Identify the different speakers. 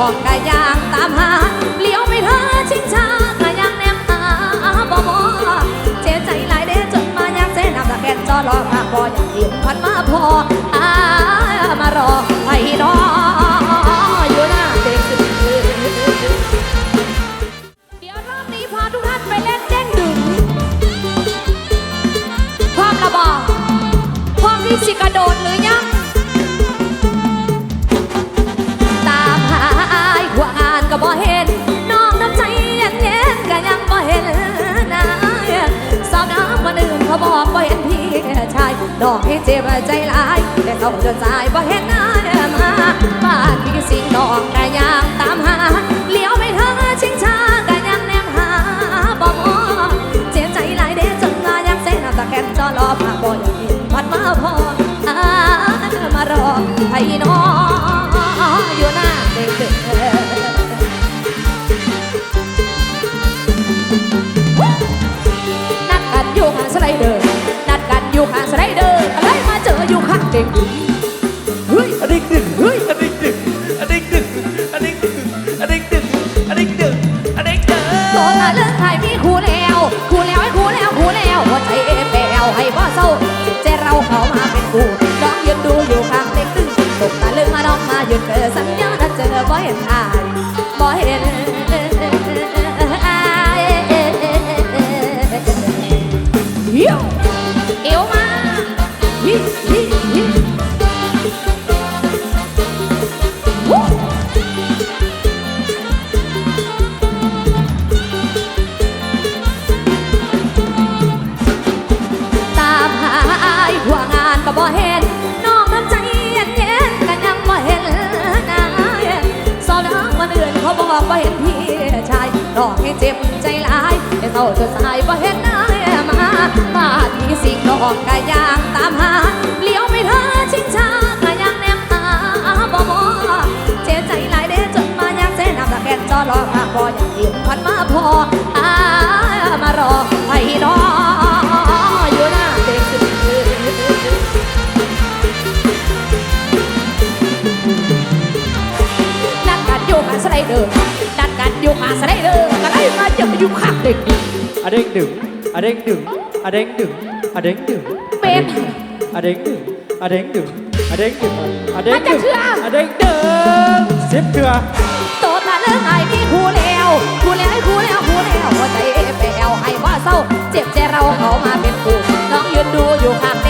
Speaker 1: สิ่งกะยางตามหาเลี้ยวไปเธอชิงชากะยังแนมหาบ่มอเจ็บใจหลายเด้จนมาอยากเส้นำตะแกนจอรอหากบ่อยากเห็นพันมาพออามารอให้รออยู่หน้าเด็กเดี๋ยวรอบนี้พาทุกท่านไปเล่นเด้งดึงความระบาดความที่สิกระโดดหรือยัง ดอกให้เจ็บใจหลายแต่เขาจนสายบ่เห็นหน้ามาบ้านพี่สิ่งดอกแต่ยังตามหาเลี้ยวไปเธอชิงชาก็ยังแนมหาบ่มอเจ็บใจหลายเด้จนมายังเส้นตาแกนจอรอพาบ่อยากเห็นพัดมาพออามารอให้น้องอยู่หน้าเด็กนัดกันอยู่ข้างสไลเดอร์นัดกันอยู่ข้างสไลเดอร์ ออยู่ข้างเด็ก
Speaker 2: เฮ้ยอเด็กดึงเฮ้ยอเด็กดึงอเด็กดึงอเด็กดึงอเด็กดึงอเด็กดึงอเด็กดึง
Speaker 1: โตมาเลิกไทยมีคู่แล้วคู่แล้วให้คู่แล้วคู่แล้วหัวใจเอแปวให้บ่เศร้าใจเราเขามาเป็นคู่น้องยืนดูอยู่ข้างเด็กตึ้งตกตาลึงมาน้องมายืนเกิดสัญญาถ้าเจอบ่เห็นอายบ่เห็นอายเหี้ยวเอวมา บ่เห็นพี่ชายดอกให้เจ็บใจหลายแต่เศร้าจนสายบ่เห็นนายมามาที่สิ่งดอกก็ยังตามหาเลี้ยวไปเธอชิงชาก็ยังแนมหาบ่มอเจ็บใจหลายเด้จนมายังเส้นนำตะแกนจอรอหากบ่อยากเห็นพันมาพออามารอให้น้องอยู่หน้าเด็กนัดกันอยู่ข้างสไลเดอร์ นัดกันอยู่ข้างสไลเด้อร์ก็ได้มาเจออยู่ข้างเด็ก
Speaker 2: อะเด็กดึงอะเด็กดึงอะเด็กดึงอะเด็กดึง
Speaker 1: เป็น
Speaker 2: อะเด็กดึงอะเด็กดึงอะเด็กดึงอะเด็ก
Speaker 1: มันจะ
Speaker 2: ดึง
Speaker 1: อ
Speaker 2: อเด็กดึงสิบเถื่อ
Speaker 1: โตมาเลิกไอ้นี่คู่แล้วคู่แล้วให้คู่แล้วคู่แล้วหัวใจแปลวให้ว่าเศร้า เจ็บใจเราเขามาเป็นคู่น้องยืนดูอยู่ข้างเด็กดึง